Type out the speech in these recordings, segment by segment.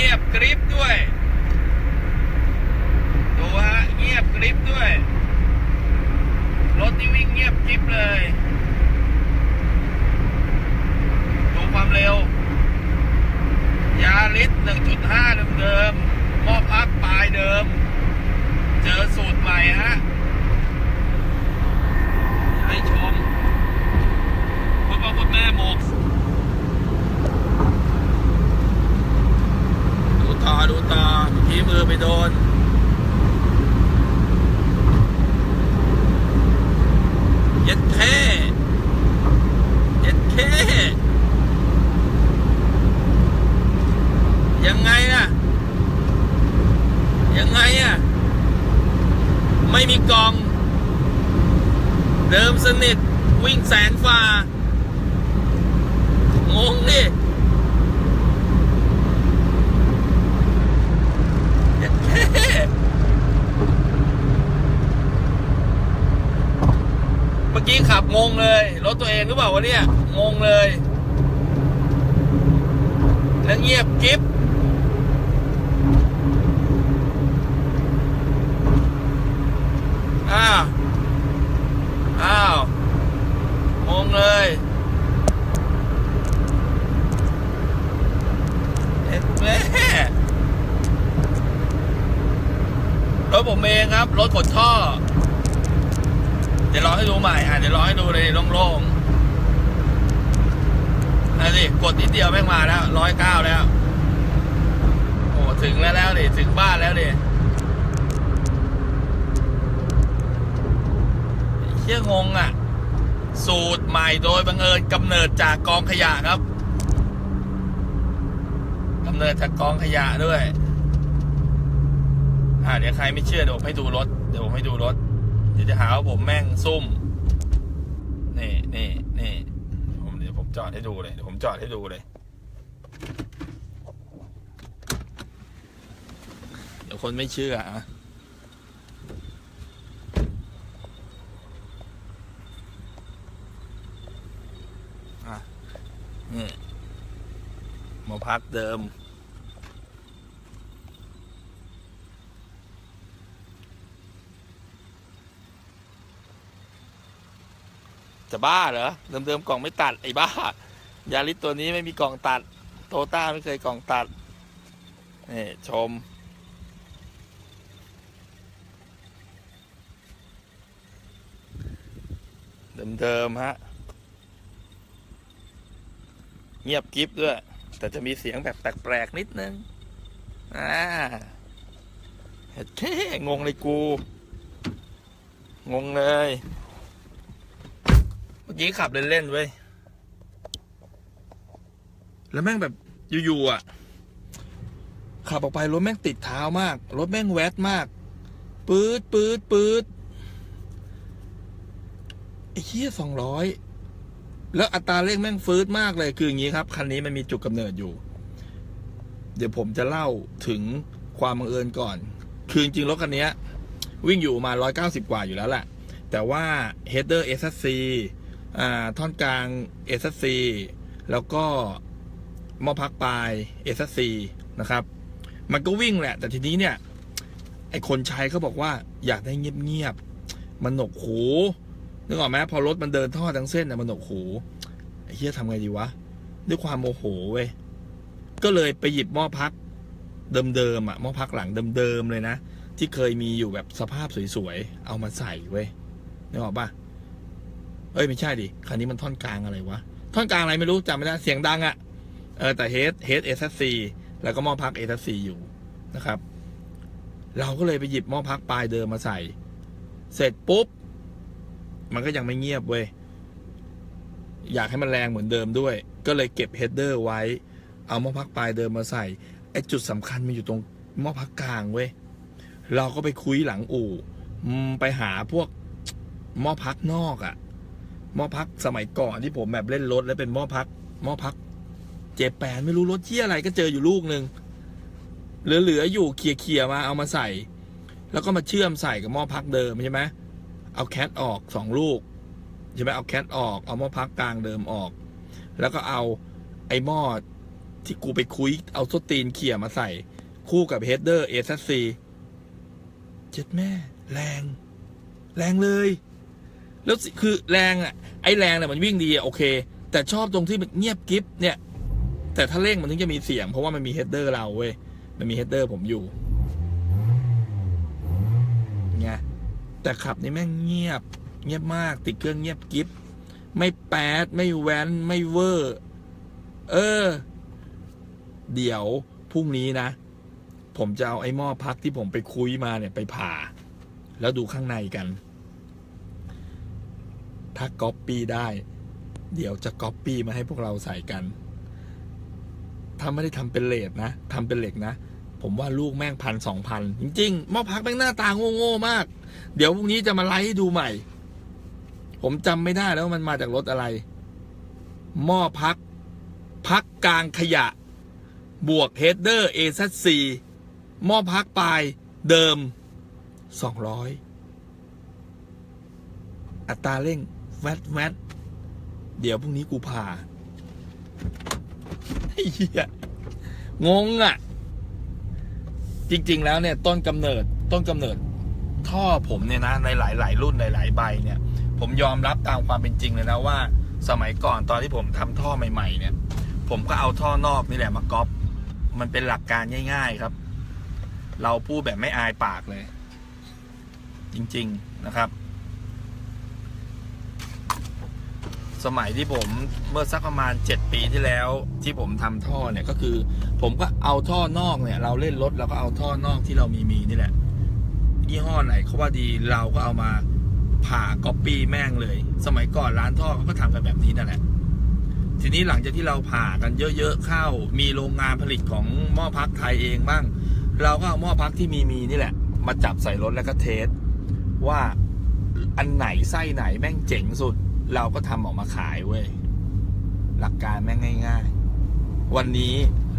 งียบกริบด้วยดูฮะเงียบกริบด้วย รถนี่วิ่งเงียบกริบเลย ดูความเร็ว ยาลิส1.5 เดิมๆหม้อพักปลายเดิม เจอสูตรใหม่ฮะ ให้ชมคุณพ่อคุณแม่หมก ดูต่อดูต่อที มือไปโดนเย็ดแค่เย็ดแค่ยังไงน่ะ ยังไงอะ ไม่มีกอง เดิมสนิทวิ่งแสงฟ้างงดิ เมื่อกี้ขับงงเลย รถตัวเองหรือเปล่าวะเนี่ย งงเลย แล้วเงียบกิ๊บอ้าว อ้าว งงเลยเอ็ดแม่ร ถผมเองครับ รถขนท่อ เดี๋ยวรอให้ดูใหม่อะเดี๋ยวรอให้ดูเลยโล่งๆนั่นสิกดนิดเดียวแม่งมาแล้วร้อยเก้าแล้ว โอ้ถึงแล้วแล้วดิถึงบ้านแล้วดิเชี่ยงงอะ สูตรใหม่โดยบังเอิญกำเนิดจากกองขยะครับกำเนิดจากกองขยะด้วย อ่าเดี๋ยวใครไม่เชื่อเดี๋ยวผมให้ดูรถ เดี๋ยวผมให้ดูรถ เดี๋ยวจะหาว่าผมแม่งซุ่ม นี่นี่นี่ผมเดี๋ยวผมจอดให้ดูเลย เดี๋ยวผมจอดให้ดูเลย เดี๋ยวคนไม่เชื่ออะนี่มาพักเดิม จะบ้าเหรอ เดิมๆกล่องไม่ตัดไอ้บ้ายาลิสตัวนี้ไม่มีกล่องตัด โตต้าไม่เคยกล่องตัดนี่ชม เดิมๆฮะ เงียบกริฟด้วย แต่จะมีเสียงแบบแปลกๆนิดนึง อ่าเห็ดแค่งงเลยกู งงเลย กี้ขับเล่นๆเว้ย แล้วแม่งแบบอยู่ๆอะ ขับออกไปรถแม่งติดเท้ามาก รถแม่งแวดมาก ปื๊ดปื๊ดปื๊ดไอ้เหี้ยสองร้อยแล้วอัตราเร่งแม่งฟืดมากเลยคืออย่างนี้ครับ คันนี้มันมีจุดกำเนิดอยู่ เดี๋ยวผมจะเล่าถึงความบังเอิญก่อน คือจริงรถคันนี้วิ่งอยู่มา 190 กว่าอยู่แล้วแหละ แต่ว่า header SSC อ่า ท่อนกลาง SSC แล้วก็มอพักปลาย SSC นะครับ มันก็วิ่งแหละ แต่ทีนี้เนี่ย ไอคนใช้เขาบอกว่าอยากได้เงียบๆ มันหนกหูนึกออกไหมพอรถมันเดินท่อทั้งเส้นน่ะมันหนกหูไอ้เฮียทำไงดีวะ ด้วยความโมโหเว้ยก็เลยไปหยิบหม้อพักเดิมๆอะหม้อพักหลังเดิมๆเลยนะ ที่เคยมีอยู่แบบสภาพสวยๆ เอามาใส่เว้ยนึกออกปะ เอ้ยไม่ใช่ดิคันนี้มันท่อนกลางอะไรวะ ท่อนกลางอะไรไม่รู้จำไม่ได้เสียงดังอะ่ะเออแต่เฮดเฮดเอสซีแล้วก็หม้อพักเอสซีอยู่นะครับ เราก็เลยไปหยิบหม้อพักปลายเดิมมาใส่ เสร็จปุ๊บ มันก็ยังไม่เงียบเว้ยอยากให้มันแรงเหมือนเดิมด้วย ก็เลยเก็บเฮดเดอร์ไว้ เอาหม้อพักปลายเดิมมาใส่ไอ้จุดสำคัญมันอยู่ตรงหม้อพักกลางเว้ยเราก็ไปคุยหลังอู่ไปหาพวกหม้อพักนอกอะ หม้อพักสมัยก่อนที่ผมแบบเล่นรถแล้วเป็นหม้อพักหม้อพัก เจแปนไม่รู้รถเที่ยอะไรก็เจออยู่ลูกหนึ่งเหลือๆอยู่เคลียร์ๆมาเอามาใส่ แล้วก็มาเชื่อมใส่กับหม้อพักเดิมใช่ไหมเอาแคทออกสองลูกใช่ไหมเอาแคทออกเอาหม้อพักกลางเดิมออก แล้วก็เอาไอ้หม้อที่กูไปคุยเอาสตีนเขี่ยมาใส่ คู่กับเฮดเดอร์เอซซีเจ็ดแม่ แรง แรงเลย แล้วคือแรงอะไอ้แรงเนี่ยมันวิ่งดีโอเค แต่ชอบตรงที่มันเงียบกิฟเนี่ย แต่ถ้าเร่งมันถึงจะมีเสียง เพราะว่ามันมีเฮดเดอร์เราเว้ยมันมีเฮดเดอร์ผมอยู่ไงแต่ขับนี่แม่งเงียบ เงียบมากติดเครื่องเงียบกิฟไม่แปดไม่แวนไม่เวอร์ เออ เดี๋ยวพรุ่งนี้นะ ผมจะเอาไอ้หม้อพักที่ผมไปคุยมาเนี่ยไปผ่า แล้วดูข้างในกัน ถ้าก๊อปปี้ได้ เดี๋ยวจะก๊อปปี้มาให้พวกเราใส่กัน ถ้าไม่ได้ทำเป็นเลดนะทำเป็นเหล็กนะ ผมว่าลูกแม่งพันสองพันจริงๆหม้อพักแม่งหน้าตาโง่ๆมาก เดี๋ยวพรุ่งนี้จะมาไลฟ์ดูใหม่ ผมจำไม่ได้แล้วมันมาจากรถอะไร หม้อพัก พักกลางขยะ บวกเฮดเดอร์ a อ c หม้อพักปลายเดิม200อัตราเร่ง แวดแวดเดี๋ยวพรุ่งนี้กูผ่าไอ้เหี้ยงงอะ จริง ๆ แล้วเนี่ย ต้นกำเนิดต้นกำเนิด ท่อผมเนี่ยนะในหลาย ๆ รุ่นหลาย ๆ ใบเนี่ย ผมยอมรับตามความเป็นจริงเลยนะว่า สมัยก่อนตอนที่ผมทำท่อใหม่ ๆ เนี่ย ผมก็เอาท่อนอกนี่แหละมาก๊อปมันเป็นหลักการง่าย ๆครับ เราพูดแบบไม่อายปากเลย จริง ๆนะครับ สมัยที่ผมเมื่อสักประมาณ 7 ปีที่แล้วที่ผมทำท่อเนี่ยก็คือ ผมก็เอาท่อนอกเนี่ย เราเล่นรถเราก็เอาท่อนอกที่เรามีมีนี่แหละยี่ห้อไหนเขาว่าดีเราก็เอามาผ่าก๊อปปี้แม่งเลย สมัยก่อนร้านท่อเขาก็ทำกันแบบนี้นั่นแหละ ทีนี้หลังจากที่เราผ่ากันเยอะๆเข้า มีโรงงานผลิตของหม้อพักไทยเองบ้าง เราก็เอาหม้อพักที่มีมีนี่แหละ มาจับใส่รถแล้วก็เทสว่าอันไหนไส้ไหนแม่งเจ๋งสุด เราก็ทำออกมาขายเว้ย หลักการแม่งง่าย ๆ วันนี้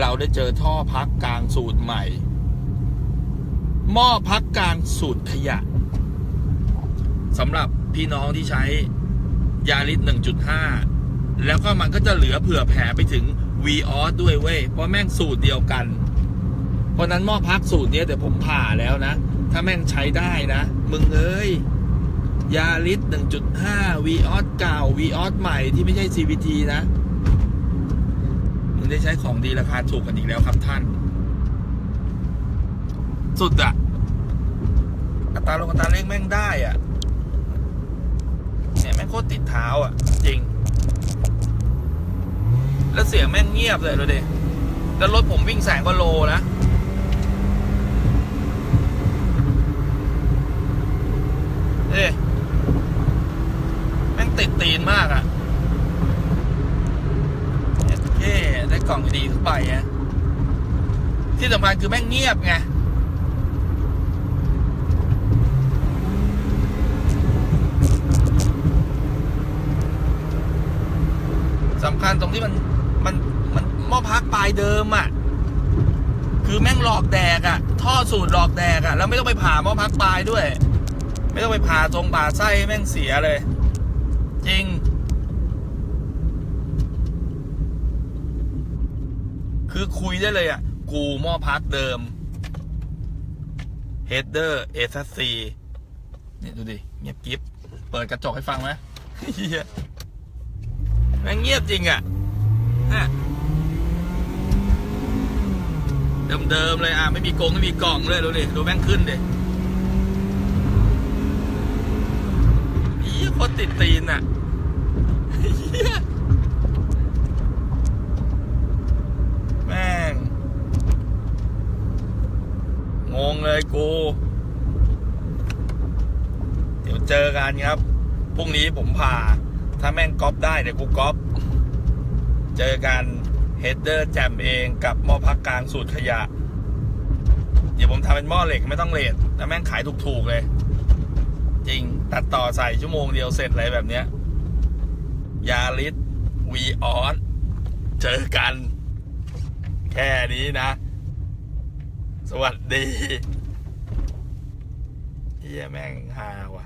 เราได้เจอท่อพักกลางสูตรใหม่ หม้อพักกลางสูตรขยะสำหรับพี่น้องที่ใช้ยาริส1.5 แล้วก็มันก็จะเหลือเผื่อแผ่ไปถึง v ีออสด้วยเว้ย เพราะแม่งสูตรเดียวกัน เพราะนั้นหม้อพักสูตรเนี้ยเดี๋ยวผมผ่าแล้วนะ ถ้าแม่งใช้ได้นะ มึงเอ้ย ยาริส1.5 v ีออสเก่า v ีออสใหม่ที่ไม่ใช่ CVT นะมึงได้ใช้ของดีราคาถูกกันอีกแล้วครับท่าน สุดอะอัตราลงอัตราเร่งแม่งได้อะเนี่ยแม่งโคตรติดเท้าอะจริง แล้วเสียงแม่งเงียบเลยดูดิแล้วรถผมวิ่งแสงกว่าโลนะเอ๊ะ ติดตีนมากอะ่ะเย้ได้กล่องดีๆเข้าไปอะที่สำคัญคือแม่งเงียบไงสำคัญตรงที่มันมันมันหม้อพักปลายเดิมอะ่ะ คือแม่งหลอกแดกอะ่ะ ท่อสูตรหลอกแดกอะ่ะ แล้วไม่ต้องไปผ่าหม้อพักปลายด้วย ไม่ต้องไปผ่าตรงผ่าไส้แม่งเสียเลย จริง คือคุยได้เลยอะ กูมอพักเดิม header SSC นี่ยดูดิ เงียบกิฟเปิดกระจกให้ฟังไหมเฮียแม่งเงียบจริงอะเนี่เดิมๆเลยอะ ไม่มีกงไม่มีกล่องเลยดูดิ ดูแม่งขึ้นดิอี โคตรติดตีนอะแม่ง งงเลยกู เดี๋ยวเจอกันครับ พรุ่งนี้ผมผ่าถ้าแม่งก๊อปได้เดี๋ยวกูก๊อป เจอกันเฮดเดอร์แจมเองกับหม้อพักกลางสูตรขยะ เดี๋ยวผมทำเป็นหม้อเหล็กไม่ต้องเลทแล้วแม่งขายถูกๆเลย จริง ตัดต่อใส่ชั่วโมงเดียวเสร็จเลยแบบเนี้ยยาลิสวีออสเจอกัน แค่นี้นะ สวัสดีเฮียแม่งฮาว่ะ